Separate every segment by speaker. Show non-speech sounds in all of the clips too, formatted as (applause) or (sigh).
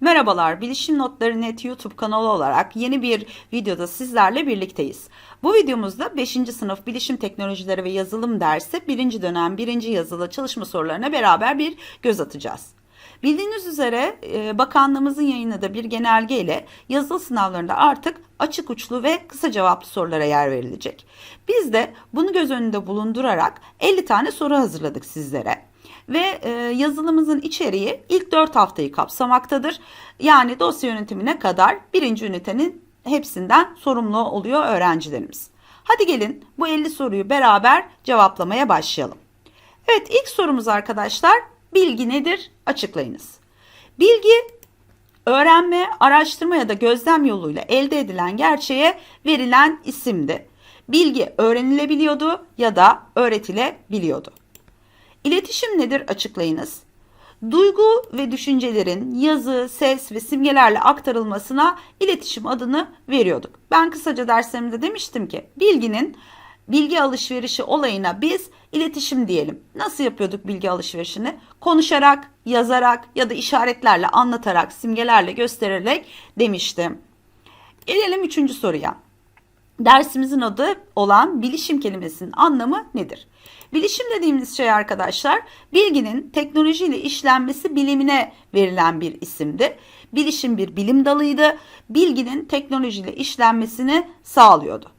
Speaker 1: Merhabalar, Bilişim Notları Net YouTube kanalı olarak yeni bir videoda sizlerle birlikteyiz. Bu videomuzda 5. sınıf Bilişim Teknolojileri ve Yazılım dersi 1. dönem 1. yazılı çalışma sorularına beraber bir göz atacağız. Bildiğiniz üzere e, bakanlığımızın yayınladığı bir genelge ile yazılı sınavlarında artık açık uçlu ve kısa cevaplı sorulara yer verilecek. Biz de bunu göz önünde bulundurarak 50 tane soru hazırladık sizlere ve e, yazılımımızın içeriği ilk 4 haftayı kapsamaktadır. Yani dosya yönetimine kadar birinci ünitenin hepsinden sorumlu oluyor öğrencilerimiz. Hadi gelin bu 50 soruyu beraber cevaplamaya başlayalım. Evet ilk sorumuz arkadaşlar bilgi nedir açıklayınız. Bilgi öğrenme, araştırma ya da gözlem yoluyla elde edilen gerçeğe verilen isimdi. Bilgi öğrenilebiliyordu ya da öğretilebiliyordu. İletişim nedir açıklayınız. Duygu ve düşüncelerin yazı, ses ve simgelerle aktarılmasına iletişim adını veriyorduk. Ben kısaca derslerimde demiştim ki bilginin bilgi alışverişi olayına biz iletişim diyelim. Nasıl yapıyorduk bilgi alışverişini? Konuşarak, yazarak ya da işaretlerle anlatarak, simgelerle göstererek demiştim. Gelelim üçüncü soruya. Dersimizin adı olan bilişim kelimesinin anlamı nedir? Bilişim dediğimiz şey arkadaşlar bilginin teknolojiyle işlenmesi bilimine verilen bir isimdi. Bilişim bir bilim dalıydı. Bilginin teknolojiyle işlenmesini sağlıyordu.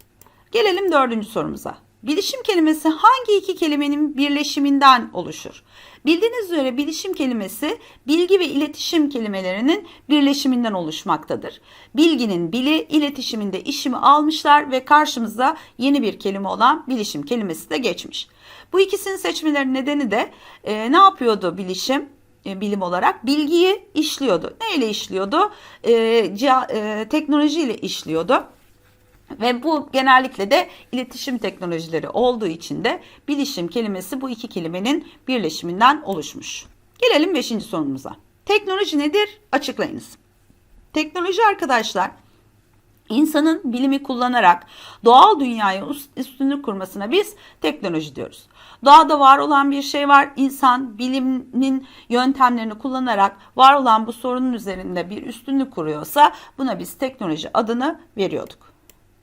Speaker 1: Gelelim dördüncü sorumuza. Bilişim kelimesi hangi iki kelimenin birleşiminden oluşur? Bildiğiniz üzere bilişim kelimesi bilgi ve iletişim kelimelerinin birleşiminden oluşmaktadır. Bilginin bili, iletişiminde işimi almışlar ve karşımıza yeni bir kelime olan bilişim kelimesi de geçmiş. Bu ikisini seçmeleri nedeni de e, ne yapıyordu bilişim? E, bilim olarak bilgiyi işliyordu. Neyle işliyordu? E, e, teknolojiyle işliyordu. Ve bu genellikle de iletişim teknolojileri olduğu için de bilişim kelimesi bu iki kelimenin birleşiminden oluşmuş. Gelelim beşinci sorumuza. Teknoloji nedir? Açıklayınız. Teknoloji arkadaşlar insanın bilimi kullanarak doğal dünyaya üstünlük kurmasına biz teknoloji diyoruz. Doğada var olan bir şey var. İnsan bilimin yöntemlerini kullanarak var olan bu sorunun üzerinde bir üstünlük kuruyorsa buna biz teknoloji adını veriyorduk.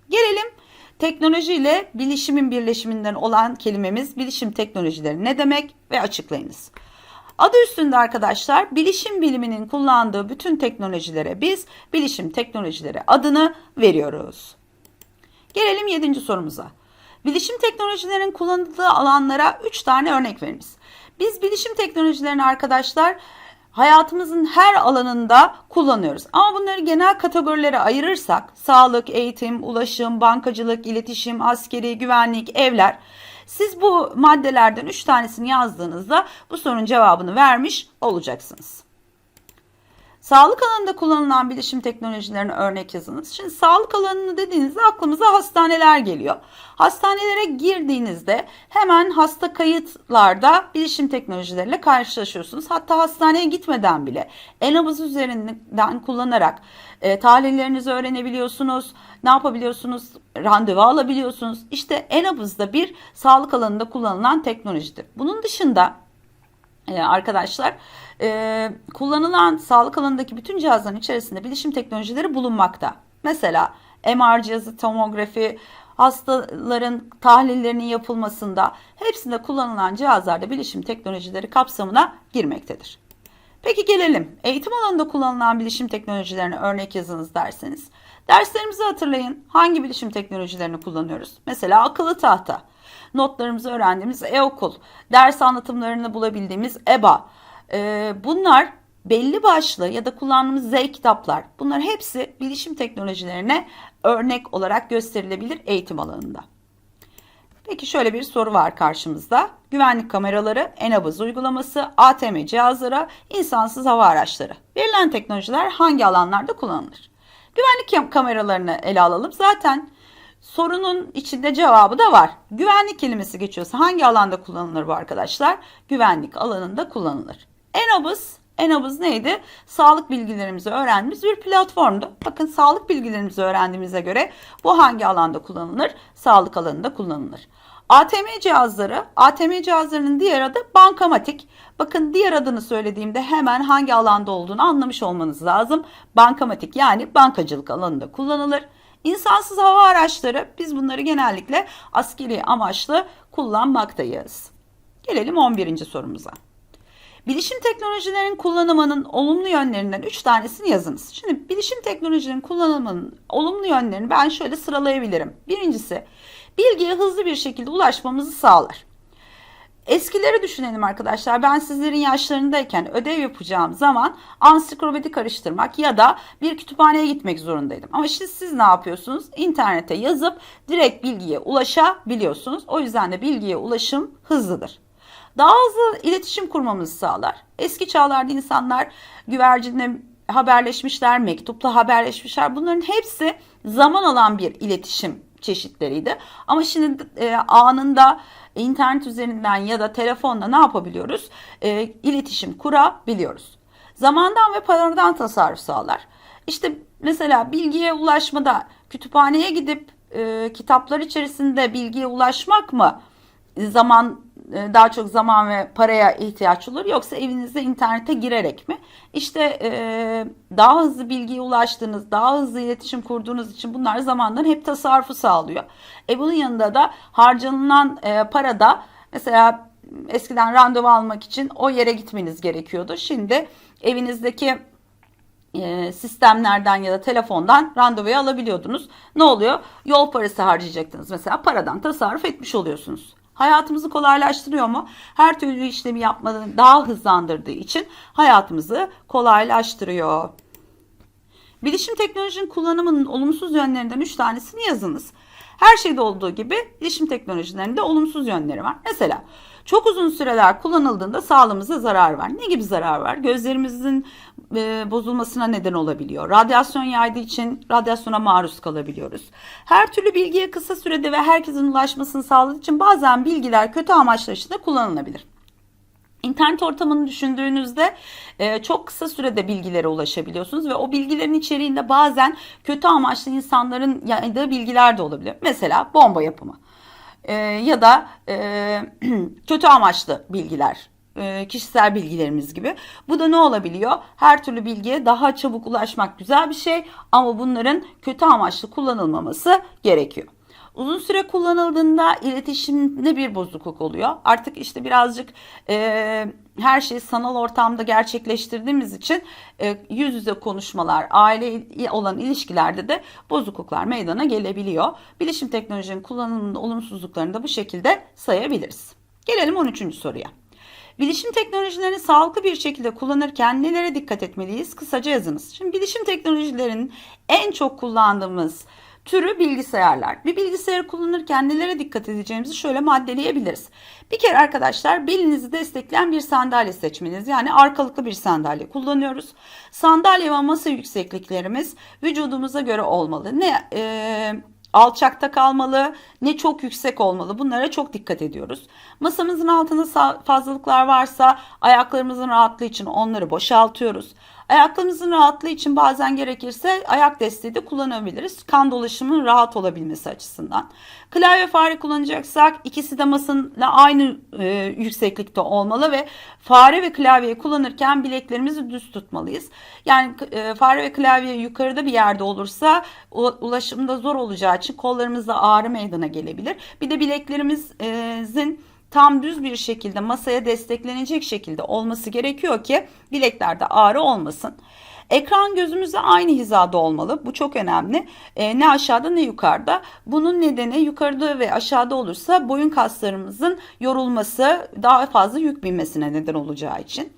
Speaker 1: Gelelim teknoloji ile bilişimin birleşiminden olan kelimemiz bilişim teknolojileri ne demek ve açıklayınız. Adı üstünde arkadaşlar bilişim biliminin kullandığı bütün teknolojilere biz bilişim teknolojileri adını veriyoruz. Gelelim 7. sorumuza. Bilişim teknolojilerinin kullanıldığı alanlara 3 tane örnek veriniz. Biz bilişim teknolojilerini arkadaşlar hayatımızın her alanında kullanıyoruz. Ama bunları genel kategorilere ayırırsak sağlık, eğitim, ulaşım, bankacılık, iletişim, askeri, güvenlik, evler siz bu maddelerden 3 tanesini yazdığınızda bu sorunun cevabını vermiş olacaksınız. Sağlık alanında kullanılan bilişim teknolojilerine örnek yazınız. Şimdi sağlık alanını dediğinizde aklımıza hastaneler geliyor. Hastanelere girdiğinizde hemen hasta kayıtlarda bilişim teknolojileriyle karşılaşıyorsunuz. Hatta hastaneye gitmeden bile e-nabız üzerinden kullanarak e, tahlillerinizi öğrenebiliyorsunuz. Ne yapabiliyorsunuz? Randevu alabiliyorsunuz. İşte e-nabız da bir sağlık alanında kullanılan teknolojidir. Bunun dışında e, arkadaşlar e, kullanılan sağlık alanındaki bütün cihazların içerisinde bilişim teknolojileri bulunmakta. Mesela MR cihazı, tomografi, hastaların tahlillerinin yapılmasında hepsinde kullanılan cihazlarda bilişim teknolojileri kapsamına girmektedir. Peki gelelim eğitim alanında kullanılan bilişim teknolojilerine örnek yazınız derseniz. Derslerimizi hatırlayın. Hangi bilişim teknolojilerini kullanıyoruz? Mesela akıllı tahta. Notlarımızı öğrendiğimiz e-okul. Ders anlatımlarını bulabildiğimiz EBA. Ee, bunlar belli başlı ya da kullandığımız Z kitaplar. Bunlar hepsi bilişim teknolojilerine örnek olarak gösterilebilir eğitim alanında. Peki şöyle bir soru var karşımızda. Güvenlik kameraları, e-nabız uygulaması, ATM cihazları, insansız hava araçları. Verilen teknolojiler hangi alanlarda kullanılır? Güvenlik kameralarını ele alalım. Zaten sorunun içinde cevabı da var. Güvenlik kelimesi geçiyorsa hangi alanda kullanılır bu arkadaşlar? Güvenlik alanında kullanılır. E-nabız e-nabız neydi? Sağlık bilgilerimizi öğrendiğimiz bir platformdu. Bakın sağlık bilgilerimizi öğrendiğimize göre bu hangi alanda kullanılır? Sağlık alanında kullanılır. ATM cihazları, ATM cihazlarının diğer adı bankamatik. Bakın diğer adını söylediğimde hemen hangi alanda olduğunu anlamış olmanız lazım. Bankamatik yani bankacılık alanında kullanılır. İnsansız hava araçları biz bunları genellikle askeri amaçlı kullanmaktayız. Gelelim 11. sorumuza. Bilişim teknolojilerin kullanımının olumlu yönlerinden 3 tanesini yazınız. Şimdi bilişim teknolojilerin kullanımının olumlu yönlerini ben şöyle sıralayabilirim. Birincisi bilgiye hızlı bir şekilde ulaşmamızı sağlar. Eskileri düşünelim arkadaşlar. Ben sizlerin yaşlarındayken ödev yapacağım zaman ansiklopedi karıştırmak ya da bir kütüphaneye gitmek zorundaydım. Ama şimdi siz ne yapıyorsunuz? İnternete yazıp direkt bilgiye ulaşabiliyorsunuz. O yüzden de bilgiye ulaşım hızlıdır. Daha hızlı iletişim kurmamızı sağlar. Eski çağlarda insanlar güvercinle haberleşmişler, mektupla haberleşmişler. Bunların hepsi zaman alan bir iletişim çeşitleriydi. Ama şimdi e, anında internet üzerinden ya da telefonla ne yapabiliyoruz? E, iletişim kurabiliyoruz. Zamandan ve paradan tasarruf sağlar. İşte mesela bilgiye ulaşmada kütüphaneye gidip e, kitaplar içerisinde bilgiye ulaşmak mı zaman daha çok zaman ve paraya ihtiyaç olur yoksa evinizde internete girerek mi? İşte e, daha hızlı bilgiye ulaştığınız, daha hızlı iletişim kurduğunuz için bunlar zamandan hep tasarrufu sağlıyor. E bunun yanında da harcanılan e, para da mesela eskiden randevu almak için o yere gitmeniz gerekiyordu. Şimdi evinizdeki e, sistemlerden ya da telefondan randevuyu alabiliyordunuz. Ne oluyor? Yol parası harcayacaktınız mesela paradan tasarruf etmiş oluyorsunuz. Hayatımızı kolaylaştırıyor mu? Her türlü işlemi yapmadan daha hızlandırdığı için hayatımızı kolaylaştırıyor. Bilişim teknolojinin kullanımının olumsuz yönlerinden 3 tanesini yazınız. Her şeyde olduğu gibi bilişim teknolojilerinde olumsuz yönleri var. Mesela çok uzun süreler kullanıldığında sağlığımıza zarar var. Ne gibi zarar var? Gözlerimizin e, bozulmasına neden olabiliyor. Radyasyon yaydığı için radyasyona maruz kalabiliyoruz. Her türlü bilgiye kısa sürede ve herkesin ulaşmasını sağladığı için bazen bilgiler kötü amaçlar için de kullanılabilir. İnternet ortamını düşündüğünüzde e, çok kısa sürede bilgilere ulaşabiliyorsunuz ve o bilgilerin içeriğinde bazen kötü amaçlı insanların yaydığı bilgiler de olabilir. Mesela bomba yapımı e, ya da e, (clears throat) kötü amaçlı bilgiler e, kişisel bilgilerimiz gibi. Bu da ne olabiliyor? Her türlü bilgiye daha çabuk ulaşmak güzel bir şey ama bunların kötü amaçlı kullanılmaması gerekiyor. Uzun süre kullanıldığında iletişimde bir bozukluk oluyor. Artık işte birazcık e, her şeyi sanal ortamda gerçekleştirdiğimiz için e, yüz yüze konuşmalar, aile olan ilişkilerde de bozukluklar meydana gelebiliyor. Bilişim teknolojinin kullanımının olumsuzluklarını da bu şekilde sayabiliriz. Gelelim 13. soruya. Bilişim teknolojilerini sağlıklı bir şekilde kullanırken nelere dikkat etmeliyiz? Kısaca yazınız. Şimdi bilişim teknolojilerinin en çok kullandığımız türü bilgisayarlar. Bir bilgisayarı kullanırken nelere dikkat edeceğimizi şöyle maddeleyebiliriz. Bir kere arkadaşlar belinizi destekleyen bir sandalye seçmeniz. Yani arkalıklı bir sandalye kullanıyoruz. Sandalye ve masa yüksekliklerimiz vücudumuza göre olmalı. Ne e, alçakta kalmalı ne çok yüksek olmalı. Bunlara çok dikkat ediyoruz. Masamızın altında fazlalıklar varsa ayaklarımızın rahatlığı için onları boşaltıyoruz. Ayaklarımızın rahatlığı için bazen gerekirse ayak desteği de kullanabiliriz. Kan dolaşımının rahat olabilmesi açısından. Klavye fare kullanacaksak ikisi de masanla aynı e, yükseklikte olmalı ve fare ve klavyeyi kullanırken bileklerimizi düz tutmalıyız. Yani e, fare ve klavye yukarıda bir yerde olursa ulaşımda zor olacağı için kollarımızda ağrı meydana gelebilir. Bir de bileklerimizin tam düz bir şekilde masaya desteklenecek şekilde olması gerekiyor ki bileklerde ağrı olmasın. Ekran gözümüzle aynı hizada olmalı. Bu çok önemli. E, ne aşağıda ne yukarıda. Bunun nedeni yukarıda ve aşağıda olursa boyun kaslarımızın yorulması, daha fazla yük binmesine neden olacağı için.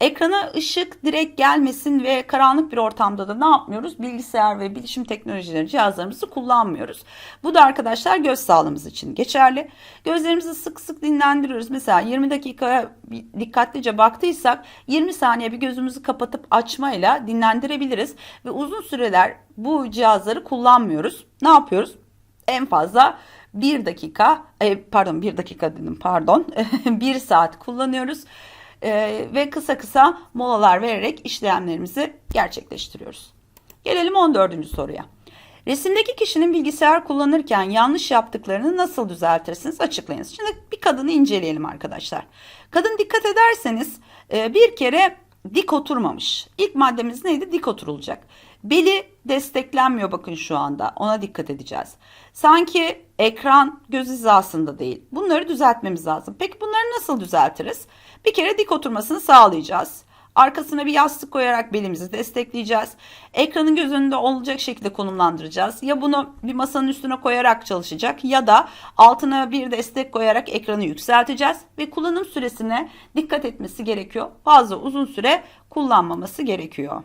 Speaker 1: Ekrana ışık direkt gelmesin ve karanlık bir ortamda da ne yapmıyoruz? Bilgisayar ve bilişim teknolojileri cihazlarımızı kullanmıyoruz. Bu da arkadaşlar göz sağlığımız için geçerli. Gözlerimizi sık sık dinlendiriyoruz. Mesela 20 dakikaya dikkatlice baktıysak 20 saniye bir gözümüzü kapatıp açmayla dinlendirebiliriz ve uzun süreler bu cihazları kullanmıyoruz. Ne yapıyoruz? En fazla bir dakika, pardon bir dakika dedim pardon, (laughs) bir saat kullanıyoruz e, ve kısa kısa molalar vererek işlemlerimizi gerçekleştiriyoruz. Gelelim 14. soruya. Resimdeki kişinin bilgisayar kullanırken yanlış yaptıklarını nasıl düzeltirsiniz açıklayınız. Şimdi bir kadını inceleyelim arkadaşlar. Kadın dikkat ederseniz e, bir kere dik oturmamış. İlk maddemiz neydi? Dik oturulacak. Beli desteklenmiyor bakın şu anda. Ona dikkat edeceğiz. Sanki ekran göz hizasında değil. Bunları düzeltmemiz lazım. Peki bunları nasıl düzeltiriz? Bir kere dik oturmasını sağlayacağız. Arkasına bir yastık koyarak belimizi destekleyeceğiz. Ekranın göz önünde olacak şekilde konumlandıracağız. Ya bunu bir masanın üstüne koyarak çalışacak ya da altına bir destek koyarak ekranı yükselteceğiz ve kullanım süresine dikkat etmesi gerekiyor. Fazla uzun süre kullanmaması gerekiyor.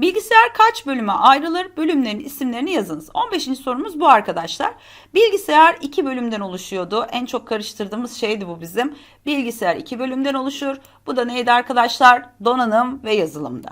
Speaker 1: Bilgisayar kaç bölüme ayrılır? Bölümlerin isimlerini yazınız. 15. sorumuz bu arkadaşlar. Bilgisayar iki bölümden oluşuyordu. En çok karıştırdığımız şeydi bu bizim. Bilgisayar iki bölümden oluşur. Bu da neydi arkadaşlar? Donanım ve yazılımda.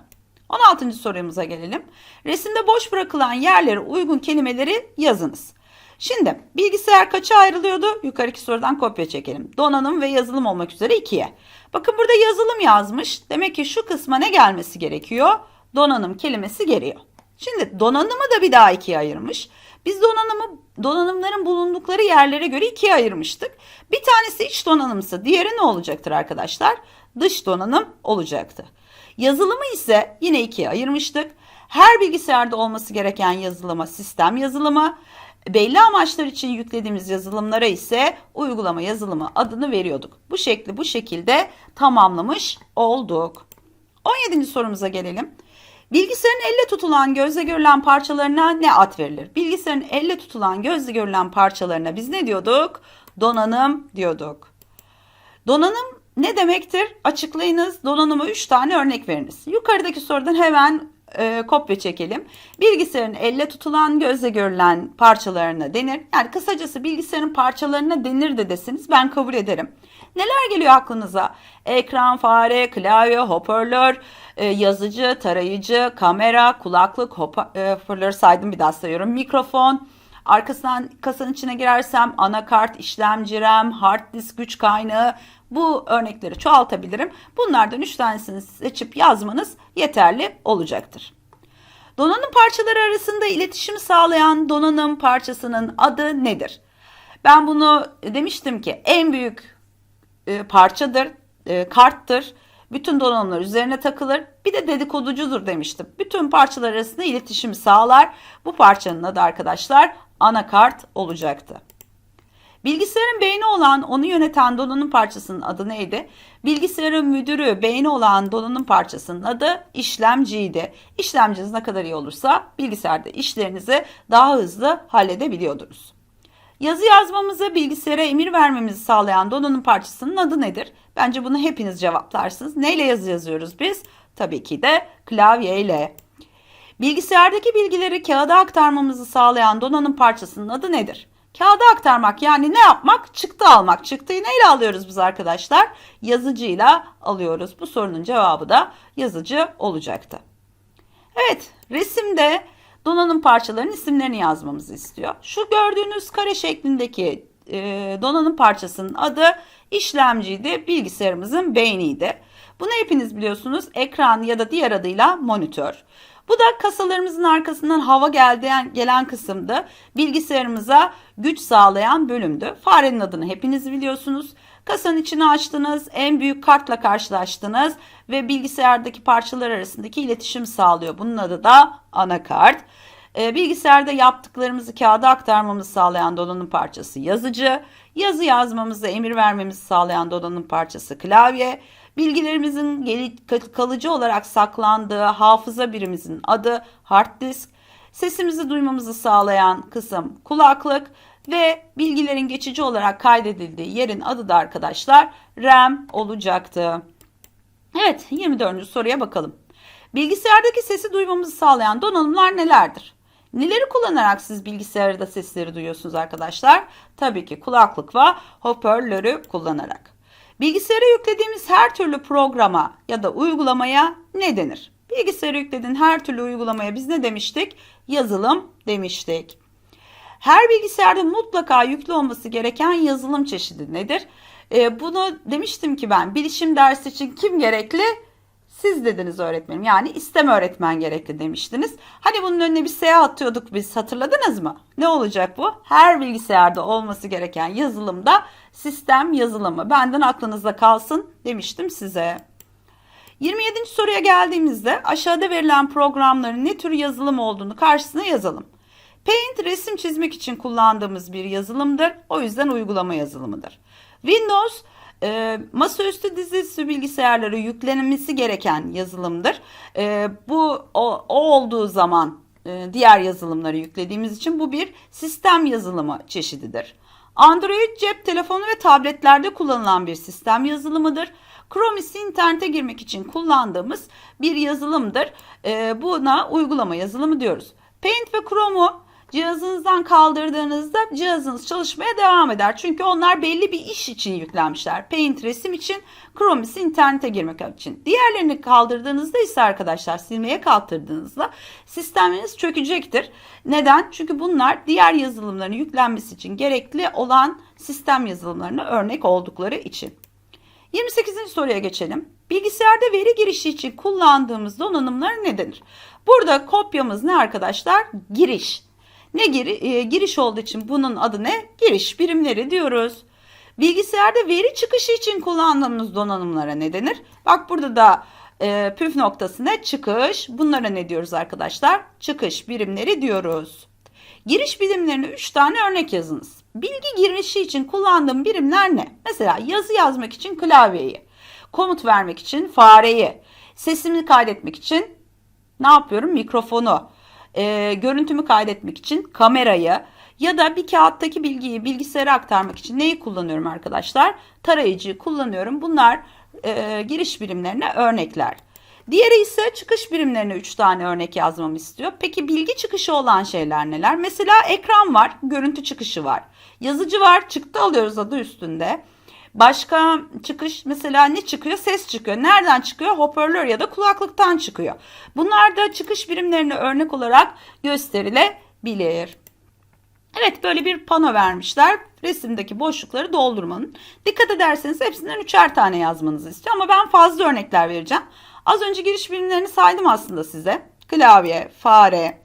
Speaker 1: 16. sorumuza gelelim. Resimde boş bırakılan yerlere uygun kelimeleri yazınız. Şimdi bilgisayar kaça ayrılıyordu? Yukarıki sorudan kopya çekelim. Donanım ve yazılım olmak üzere ikiye. Bakın burada yazılım yazmış. Demek ki şu kısma ne gelmesi gerekiyor? Donanım kelimesi geliyor. Şimdi donanımı da bir daha ikiye ayırmış. Biz donanımı donanımların bulundukları yerlere göre ikiye ayırmıştık. Bir tanesi iç donanımsa diğeri ne olacaktır arkadaşlar? Dış donanım olacaktı. Yazılımı ise yine ikiye ayırmıştık. Her bilgisayarda olması gereken yazılıma sistem yazılımı, belli amaçlar için yüklediğimiz yazılımlara ise uygulama yazılımı adını veriyorduk. Bu şekli bu şekilde tamamlamış olduk. 17. sorumuza gelelim. Bilgisayarın elle tutulan gözle görülen parçalarına ne ad verilir? Bilgisayarın elle tutulan gözle görülen parçalarına biz ne diyorduk? Donanım diyorduk. Donanım ne demektir? Açıklayınız. Donanıma 3 tane örnek veriniz. Yukarıdaki sorudan hemen e, kopya çekelim. Bilgisayarın elle tutulan, gözle görülen parçalarına denir. Yani kısacası bilgisayarın parçalarına denir de deseniz ben kabul ederim. Neler geliyor aklınıza? Ekran, fare, klavye, hoparlör, e, yazıcı, tarayıcı, kamera, kulaklık, hoparlör saydım bir daha sayıyorum. Mikrofon, arkasından kasanın içine girersem anakart, işlemci RAM, hard disk güç kaynağı bu örnekleri çoğaltabilirim. Bunlardan 3 tanesini seçip yazmanız yeterli olacaktır. Donanım parçaları arasında iletişimi sağlayan donanım parçasının adı nedir? Ben bunu demiştim ki en büyük e, parçadır, e, karttır. Bütün donanımlar üzerine takılır. Bir de dedikoducudur demiştim. Bütün parçalar arasında iletişimi sağlar. Bu parçanın adı arkadaşlar anakart olacaktı. Bilgisayarın beyni olan onu yöneten donanım parçasının adı neydi? Bilgisayarın müdürü beyni olan donanım parçasının adı işlemciydi. İşlemciniz ne kadar iyi olursa bilgisayarda işlerinizi daha hızlı halledebiliyordunuz. Yazı yazmamızı bilgisayara emir vermemizi sağlayan donanım parçasının adı nedir? Bence bunu hepiniz cevaplarsınız. Neyle yazı yazıyoruz biz? Tabii ki de klavyeyle. Bilgisayardaki bilgileri kağıda aktarmamızı sağlayan donanım parçasının adı nedir? Kağıda aktarmak yani ne yapmak? Çıktı almak. Çıktıyı neyle alıyoruz biz arkadaşlar? Yazıcıyla alıyoruz. Bu sorunun cevabı da yazıcı olacaktı. Evet resimde donanım parçalarının isimlerini yazmamızı istiyor. Şu gördüğünüz kare şeklindeki e, donanım parçasının adı işlemciydi, bilgisayarımızın beyniydi. Bunu hepiniz biliyorsunuz ekran ya da diğer adıyla monitör. Bu da kasalarımızın arkasından hava geldiğen, gelen kısımdı. Bilgisayarımıza güç sağlayan bölümdü. Farenin adını hepiniz biliyorsunuz. Kasanın içini açtınız, en büyük kartla karşılaştınız ve bilgisayardaki parçalar arasındaki iletişim sağlıyor. Bunun adı da anakart. E, bilgisayarda yaptıklarımızı kağıda aktarmamızı sağlayan donanım parçası yazıcı, yazı yazmamızı emir vermemizi sağlayan donanım parçası klavye, bilgilerimizin kalıcı olarak saklandığı hafıza birimizin adı hard disk, sesimizi duymamızı sağlayan kısım kulaklık ve bilgilerin geçici olarak kaydedildiği yerin adı da arkadaşlar RAM olacaktı. Evet 24. soruya bakalım. Bilgisayardaki sesi duymamızı sağlayan donanımlar nelerdir? Neleri kullanarak siz bilgisayarda sesleri duyuyorsunuz arkadaşlar? Tabii ki kulaklık ve hoparlörü kullanarak. Bilgisayara yüklediğimiz her türlü programa ya da uygulamaya ne denir? Bilgisayara yüklediğin her türlü uygulamaya biz ne demiştik? Yazılım demiştik. Her bilgisayarda mutlaka yüklü olması gereken yazılım çeşidi nedir? E, bunu demiştim ki ben bilişim dersi için kim gerekli? Siz dediniz öğretmenim. Yani istem öğretmen gerekli demiştiniz. Hani bunun önüne bir S atıyorduk biz hatırladınız mı? Ne olacak bu? Her bilgisayarda olması gereken yazılımda sistem yazılımı. Benden aklınızda kalsın demiştim size. 27. soruya geldiğimizde aşağıda verilen programların ne tür yazılım olduğunu karşısına yazalım. Paint resim çizmek için kullandığımız bir yazılımdır. O yüzden uygulama yazılımıdır. Windows e, masaüstü dizüstü bilgisayarlara yüklenmesi gereken yazılımdır. E, bu o, o olduğu zaman e, diğer yazılımları yüklediğimiz için bu bir sistem yazılımı çeşididir. Android cep telefonu ve tabletlerde kullanılan bir sistem yazılımıdır. Chrome ise internete girmek için kullandığımız bir yazılımdır. E, buna uygulama yazılımı diyoruz. Paint ve Chrome'u cihazınızdan kaldırdığınızda cihazınız çalışmaya devam eder. Çünkü onlar belli bir iş için yüklenmişler. Paint resim için, Chrome ise internete girmek için. Diğerlerini kaldırdığınızda ise arkadaşlar silmeye kaldırdığınızda sisteminiz çökecektir. Neden? Çünkü bunlar diğer yazılımların yüklenmesi için gerekli olan sistem yazılımlarına örnek oldukları için. 28. soruya geçelim. Bilgisayarda veri girişi için kullandığımız donanımlar ne? Burada kopyamız ne arkadaşlar? Giriş. Ne giri, e, giriş olduğu için bunun adı ne? Giriş birimleri diyoruz. Bilgisayarda veri çıkışı için kullandığımız donanımlara ne denir? Bak burada da e, püf noktası ne? Çıkış. Bunlara ne diyoruz arkadaşlar? Çıkış birimleri diyoruz. Giriş birimlerine 3 tane örnek yazınız. Bilgi girişi için kullandığım birimler ne? Mesela yazı yazmak için klavyeyi, komut vermek için fareyi, sesimi kaydetmek için ne yapıyorum? Mikrofonu, e, görüntümü kaydetmek için kamerayı ya da bir kağıttaki bilgiyi bilgisayara aktarmak için neyi kullanıyorum arkadaşlar? Tarayıcıyı kullanıyorum. Bunlar e, giriş birimlerine örnekler. Diğeri ise çıkış birimlerine 3 tane örnek yazmamı istiyor. Peki bilgi çıkışı olan şeyler neler? Mesela ekran var, görüntü çıkışı var. Yazıcı var, çıktı alıyoruz adı üstünde. Başka çıkış mesela ne çıkıyor? Ses çıkıyor. Nereden çıkıyor? Hoparlör ya da kulaklıktan çıkıyor. Bunlar da çıkış birimlerine örnek olarak gösterilebilir. Evet böyle bir pano vermişler. Resimdeki boşlukları doldurmanın. Dikkat ederseniz hepsinden üçer tane yazmanızı istiyor ama ben fazla örnekler vereceğim. Az önce giriş birimlerini saydım aslında size. Klavye, fare,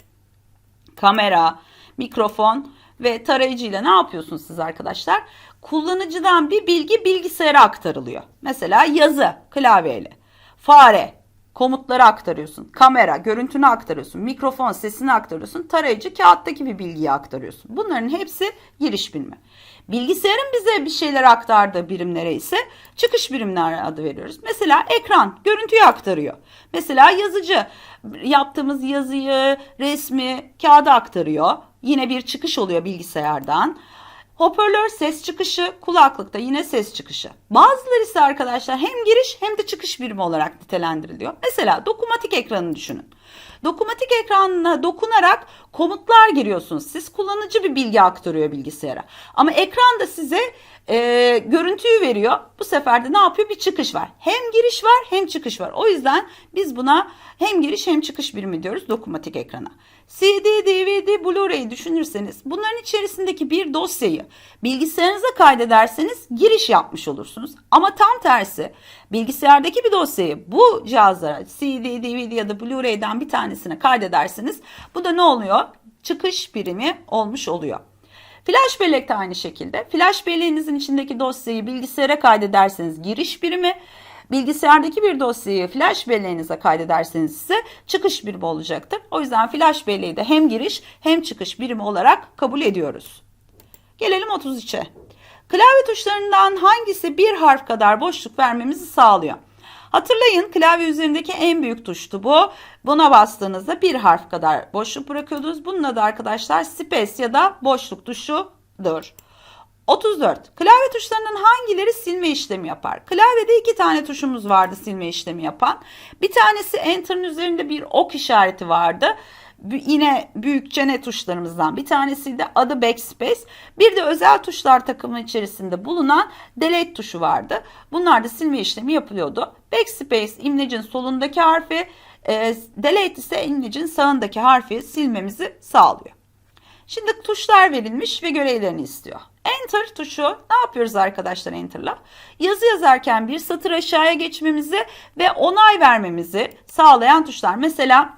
Speaker 1: kamera, mikrofon ve tarayıcı ile ne yapıyorsunuz siz arkadaşlar? Kullanıcıdan bir bilgi bilgisayara aktarılıyor. Mesela yazı klavyeyle, fare komutları aktarıyorsun, kamera görüntünü aktarıyorsun, mikrofon sesini aktarıyorsun, tarayıcı kağıttaki bir bilgiyi aktarıyorsun. Bunların hepsi giriş birimi. Bilgisayarın bize bir şeyler aktardığı birimlere ise çıkış birimler adı veriyoruz. Mesela ekran görüntüyü aktarıyor. Mesela yazıcı yaptığımız yazıyı, resmi kağıda aktarıyor. Yine bir çıkış oluyor bilgisayardan. Hoparlör ses çıkışı, kulaklıkta yine ses çıkışı. Bazıları ise arkadaşlar hem giriş hem de çıkış birimi olarak nitelendiriliyor. Mesela dokunmatik ekranı düşünün. Dokunmatik ekranına dokunarak komutlar giriyorsunuz. Siz kullanıcı bir bilgi aktarıyor bilgisayara. Ama ekran da size e, görüntüyü veriyor. Bu sefer de ne yapıyor? Bir çıkış var. Hem giriş var hem çıkış var. O yüzden biz buna hem giriş hem çıkış birimi diyoruz dokunmatik ekrana. CD, DVD, Blu-ray düşünürseniz bunların içerisindeki bir dosyayı bilgisayarınıza kaydederseniz giriş yapmış olursunuz. Ama tam tersi bilgisayardaki bir dosyayı bu cihazlara CD, DVD ya da Blu-ray'den bir tanesine kaydederseniz bu da ne oluyor? Çıkış birimi olmuş oluyor. Flash bellek de aynı şekilde. Flash belleğinizin içindeki dosyayı bilgisayara kaydederseniz giriş birimi, bilgisayardaki bir dosyayı flash belleğinize kaydederseniz ise çıkış birimi olacaktır. O yüzden flash belleği de hem giriş hem çıkış birimi olarak kabul ediyoruz. Gelelim 33'e. Klavye tuşlarından hangisi bir harf kadar boşluk vermemizi sağlıyor? Hatırlayın klavye üzerindeki en büyük tuştu bu. Buna bastığınızda bir harf kadar boşluk bırakıyordunuz. Bunun adı arkadaşlar space ya da boşluk tuşudur. 34. Klavye tuşlarının hangileri silme işlemi yapar? Klavyede iki tane tuşumuz vardı silme işlemi yapan. Bir tanesi Enter'ın üzerinde bir ok işareti vardı yine büyük çene tuşlarımızdan bir tanesiydi. Adı Backspace. Bir de özel tuşlar takımı içerisinde bulunan Delete tuşu vardı. Bunlar da silme işlemi yapılıyordu. Backspace imlecin solundaki harfi, e, Delete ise imlecin sağındaki harfi silmemizi sağlıyor. Şimdi tuşlar verilmiş ve görevlerini istiyor. Enter tuşu ne yapıyoruz arkadaşlar Enter'la? Yazı yazarken bir satır aşağıya geçmemizi ve onay vermemizi sağlayan tuşlar. Mesela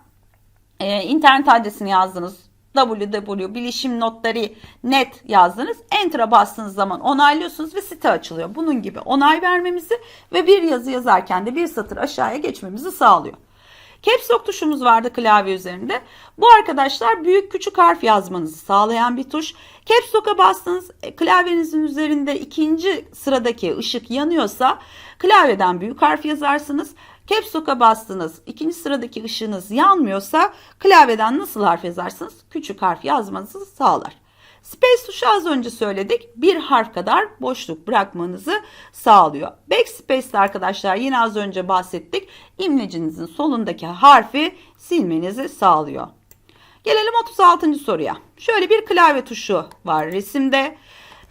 Speaker 1: e, internet adresini yazdınız www.bilişimnotları.net yazdınız. Enter'a bastığınız zaman onaylıyorsunuz ve site açılıyor. Bunun gibi onay vermemizi ve bir yazı yazarken de bir satır aşağıya geçmemizi sağlıyor. Caps Lock tuşumuz vardı klavye üzerinde. Bu arkadaşlar büyük küçük harf yazmanızı sağlayan bir tuş. Caps Lock'a bastınız e, klavyenizin üzerinde ikinci sıradaki ışık yanıyorsa klavyeden büyük harf yazarsınız. Caps Lock'a bastınız ikinci sıradaki ışığınız yanmıyorsa klavyeden nasıl harf yazarsınız? Küçük harf yazmanızı sağlar. Space tuşu az önce söyledik. Bir harf kadar boşluk bırakmanızı sağlıyor. Backspace arkadaşlar yine az önce bahsettik. İmlecinizin solundaki harfi silmenizi sağlıyor. Gelelim 36. soruya. Şöyle bir klavye tuşu var resimde.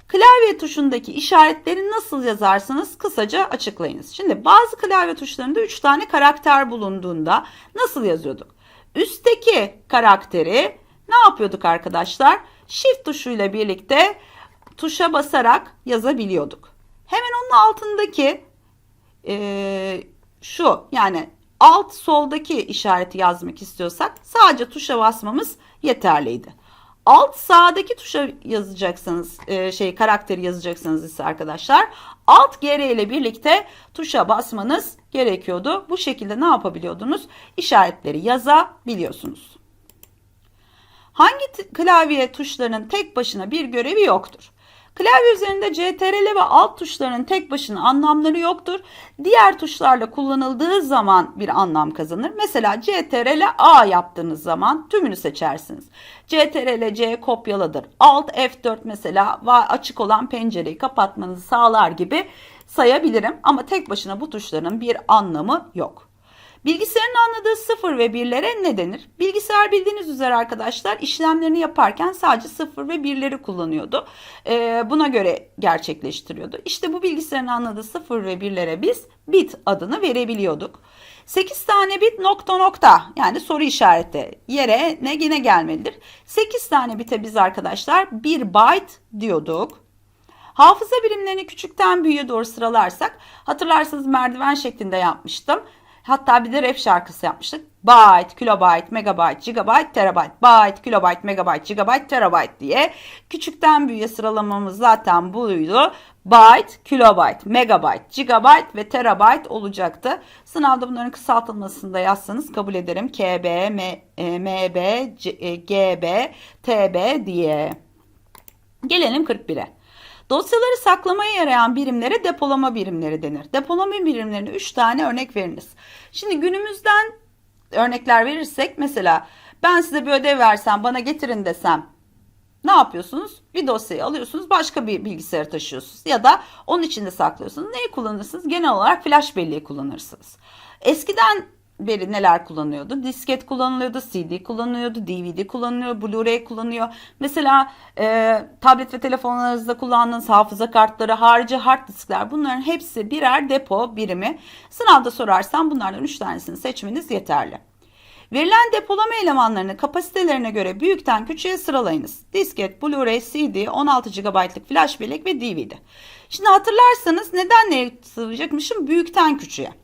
Speaker 1: Klavye tuşundaki işaretleri nasıl yazarsınız kısaca açıklayınız. Şimdi bazı klavye tuşlarında 3 tane karakter bulunduğunda nasıl yazıyorduk? Üstteki karakteri ne yapıyorduk arkadaşlar? Shift tuşuyla birlikte tuşa basarak yazabiliyorduk. Hemen onun altındaki e, şu yani alt soldaki işareti yazmak istiyorsak sadece tuşa basmamız yeterliydi. Alt sağdaki tuşa yazacaksınız e, şey karakteri yazacaksınız ise arkadaşlar alt GR ile birlikte tuşa basmanız gerekiyordu. Bu şekilde ne yapabiliyordunuz? İşaretleri yazabiliyorsunuz. Hangi klavye tuşlarının tek başına bir görevi yoktur? Klavye üzerinde CTRL ve alt tuşların tek başına anlamları yoktur. Diğer tuşlarla kullanıldığı zaman bir anlam kazanır. Mesela CTRL A yaptığınız zaman tümünü seçersiniz. CTRL C kopyaladır. Alt F4 mesela açık olan pencereyi kapatmanızı sağlar gibi sayabilirim. Ama tek başına bu tuşların bir anlamı yok. Bilgisayarın anladığı sıfır ve birlere ne denir? Bilgisayar bildiğiniz üzere arkadaşlar işlemlerini yaparken sadece sıfır ve birleri kullanıyordu. Ee, buna göre gerçekleştiriyordu. İşte bu bilgisayarın anladığı sıfır ve birlere biz bit adını verebiliyorduk. 8 tane bit nokta nokta yani soru işareti yere ne yine gelmelidir. 8 tane bite biz arkadaşlar 1 byte diyorduk. Hafıza birimlerini küçükten büyüğe doğru sıralarsak hatırlarsanız merdiven şeklinde yapmıştım. Hatta bir de rap şarkısı yapmıştık. Byte, kilobyte, megabyte, gigabyte, terabyte, byte, kilobyte, megabyte, gigabyte, terabyte diye küçükten büyüğe sıralamamız zaten buydu. Byte, kilobyte, megabyte, gigabyte ve terabyte olacaktı. Sınavda bunların kısaltılmasını da yazsanız kabul ederim. KB, e, MB, C, e, GB, TB diye. Gelelim 41'e. Dosyaları saklamaya yarayan birimlere depolama birimleri denir. Depolama birimlerine 3 tane örnek veriniz. Şimdi günümüzden örnekler verirsek mesela ben size bir ödev versem bana getirin desem ne yapıyorsunuz? Bir dosyayı alıyorsunuz başka bir bilgisayara taşıyorsunuz ya da onun içinde saklıyorsunuz. Neyi kullanırsınız? Genel olarak flash belleği kullanırsınız. Eskiden beri neler kullanıyordu? Disket kullanılıyordu, CD kullanılıyordu, DVD kullanılıyor, Blu-ray kullanıyor. Mesela e, tablet ve telefonlarınızda kullandığınız hafıza kartları, harici hard diskler bunların hepsi birer depo birimi. Sınavda sorarsan bunlardan 3 tanesini seçmeniz yeterli. Verilen depolama elemanlarını kapasitelerine göre büyükten küçüğe sıralayınız. Disket, Blu-ray, CD, 16 GB'lık flash bellek ve DVD. Şimdi hatırlarsanız neden neye sığacakmışım? Büyükten küçüğe.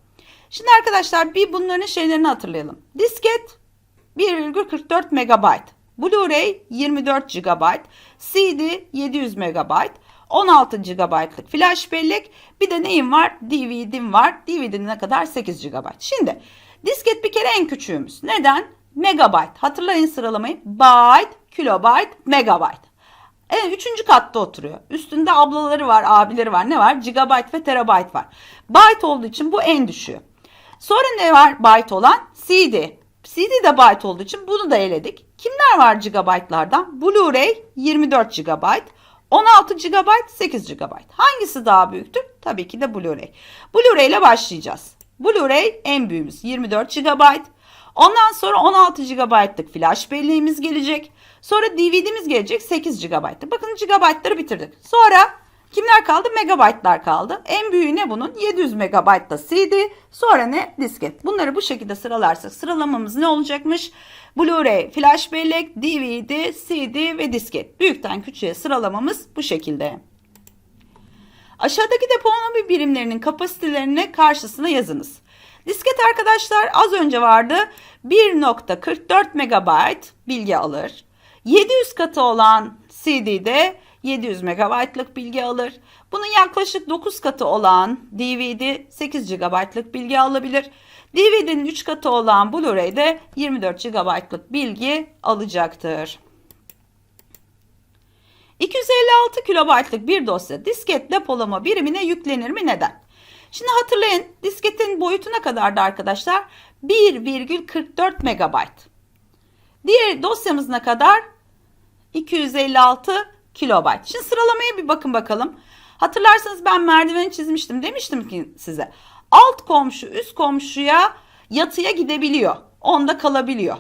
Speaker 1: Şimdi arkadaşlar bir bunların şeylerini hatırlayalım. Disket 1,44 MB. Blu-ray 24 GB. CD 700 MB. 16 GB'lık flash bellek. Bir de neyim var? DVD'm var. DVD'nin ne kadar? 8 GB. Şimdi disket bir kere en küçüğümüz. Neden? Megabyte. Hatırlayın sıralamayı. Byte, kilobyte, megabyte. Evet üçüncü katta oturuyor. Üstünde ablaları var, abileri var. Ne var? Gigabyte ve terabyte var. Byte olduğu için bu en düşüğü. Sonra ne var byte olan? CD. CD de byte olduğu için bunu da eledik. Kimler var gigabaytlardan? Blu-ray 24 GB, 16 GB, 8 GB. Hangisi daha büyüktür? Tabii ki de Blu-ray. Blu-ray ile başlayacağız. Blu-ray en büyüğümüz 24 GB. Ondan sonra 16 GB'lık flash belleğimiz gelecek. Sonra DVD'miz gelecek 8 GB'lık. Bakın GB'ları bitirdik. Sonra Kimler kaldı? Megabaytlar kaldı. En büyüğü ne bunun? 700 megabayt da CD. Sonra ne? Disket. Bunları bu şekilde sıralarsak sıralamamız ne olacakmış? Blu-ray, flash bellek, DVD, CD ve disket. Büyükten küçüğe sıralamamız bu şekilde. Aşağıdaki depolama birimlerinin kapasitelerini karşısına yazınız. Disket arkadaşlar az önce vardı 1.44 megabayt bilgi alır. 700 katı olan CD'de 700 megabaytlık bilgi alır. Bunun yaklaşık 9 katı olan DVD 8 GB'lık bilgi alabilir. DVD'nin 3 katı olan Blu-ray'de 24 GB'lık bilgi alacaktır. 256 kilobaytlık bir dosya disket depolama birimine yüklenir mi? Neden? Şimdi hatırlayın disketin boyutu ne kadardı arkadaşlar? 1,44 megabayt. Diğer dosyamız ne kadar? 256 kilobayt. Şimdi sıralamaya bir bakın bakalım. Hatırlarsanız ben merdiveni çizmiştim. Demiştim ki size. Alt komşu üst komşuya yatıya gidebiliyor. Onda kalabiliyor.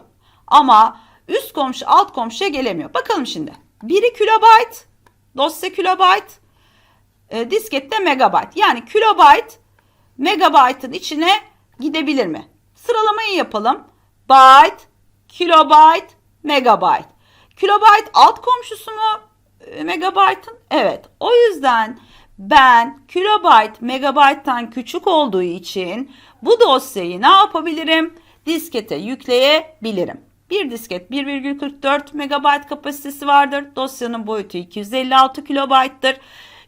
Speaker 1: Ama üst komşu alt komşuya gelemiyor. Bakalım şimdi. Biri kilobayt, dosya kilobayt, e, diskette megabayt. Yani kilobayt megabaytın içine gidebilir mi? Sıralamayı yapalım. Byte, kilobayt, megabayt. Kilobayt alt komşusu mu megabaytın? Evet. O yüzden ben kilobayt megabayttan küçük olduğu için bu dosyayı ne yapabilirim? Diskete yükleyebilirim. Bir disket 1,44 megabayt kapasitesi vardır. Dosyanın boyutu 256 kilobayttır.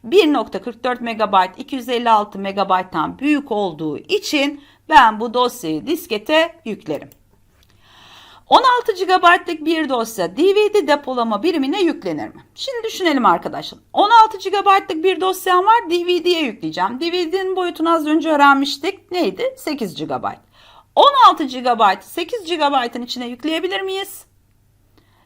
Speaker 1: 1.44 megabayt 256 megabayttan büyük olduğu için ben bu dosyayı diskete yüklerim. 16 GB'lık bir dosya DVD depolama birimine yüklenir mi? Şimdi düşünelim arkadaşlar. 16 GB'lık bir dosyam var DVD'ye yükleyeceğim. DVD'nin boyutunu az önce öğrenmiştik. Neydi? 8 GB. 16 GB 8 GB'ın içine yükleyebilir miyiz?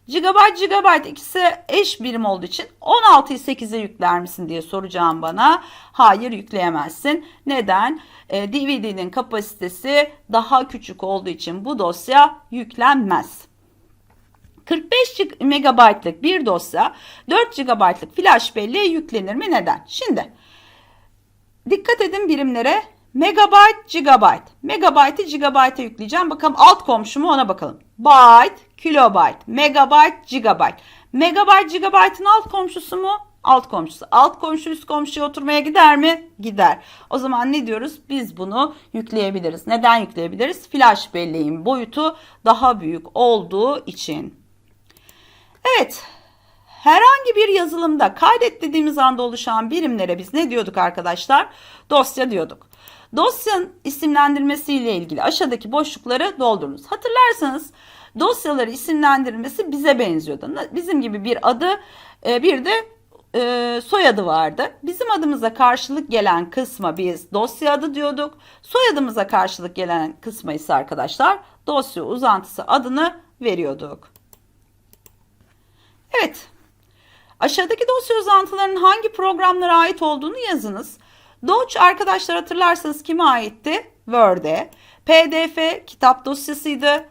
Speaker 1: Gigabyte gigabyte ikisi eş birim olduğu için 16'yı 8'e yükler misin diye soracağım bana. Hayır yükleyemezsin. Neden? E, DVD'nin kapasitesi daha küçük olduğu için bu dosya yüklenmez. 45 megabaytlık bir dosya 4 GB'lık flash belleğe yüklenir mi? Neden? Şimdi dikkat edin birimlere. Megabyte, gigabyte. Megabyte'ı gigabyte'a yükleyeceğim. Bakalım alt komşumu ona bakalım. Byte, kilobyte, megabyte, gigabyte. Megabyte, gigabyte'ın alt komşusu mu? Alt komşusu. Alt komşu üst komşuya oturmaya gider mi? Gider. O zaman ne diyoruz? Biz bunu yükleyebiliriz. Neden yükleyebiliriz? Flash belleğin boyutu daha büyük olduğu için. Evet. Herhangi bir yazılımda kaydet dediğimiz anda oluşan birimlere biz ne diyorduk arkadaşlar? Dosya diyorduk. Dosyanın isimlendirmesiyle ilgili aşağıdaki boşlukları doldurunuz. Hatırlarsanız dosyaları isimlendirmesi bize benziyordu. Bizim gibi bir adı e, bir de e, soyadı vardı. Bizim adımıza karşılık gelen kısma biz dosya adı diyorduk. Soyadımıza karşılık gelen kısma ise arkadaşlar dosya uzantısı adını veriyorduk. Evet. Aşağıdaki dosya uzantılarının hangi programlara ait olduğunu yazınız. Doge arkadaşlar hatırlarsanız kime aitti? Word'e. PDF kitap dosyasıydı.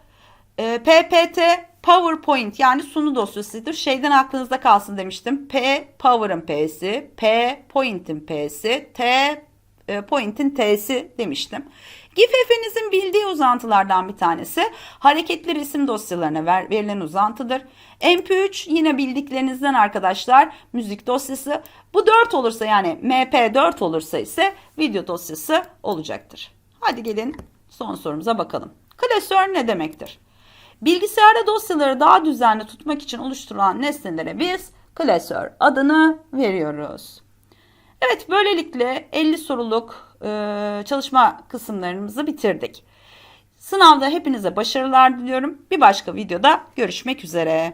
Speaker 1: E, PPT PowerPoint yani sunu dosyasıdır. Şeyden aklınızda kalsın demiştim. P Power'ın P'si, P Point'in P'si, T e, Point'in T'si demiştim. GIFF'inizin bildiği uzantılardan bir tanesi hareketli resim dosyalarına ver, verilen uzantıdır. MP3 yine bildiklerinizden arkadaşlar müzik dosyası. Bu 4 olursa yani MP4 olursa ise video dosyası olacaktır. Hadi gelin son sorumuza bakalım. Klasör ne demektir? Bilgisayarda dosyaları daha düzenli tutmak için oluşturulan nesnelere biz klasör adını veriyoruz. Evet böylelikle 50 soruluk e, çalışma kısımlarımızı bitirdik. Sınavda hepinize başarılar diliyorum. Bir başka videoda görüşmek üzere.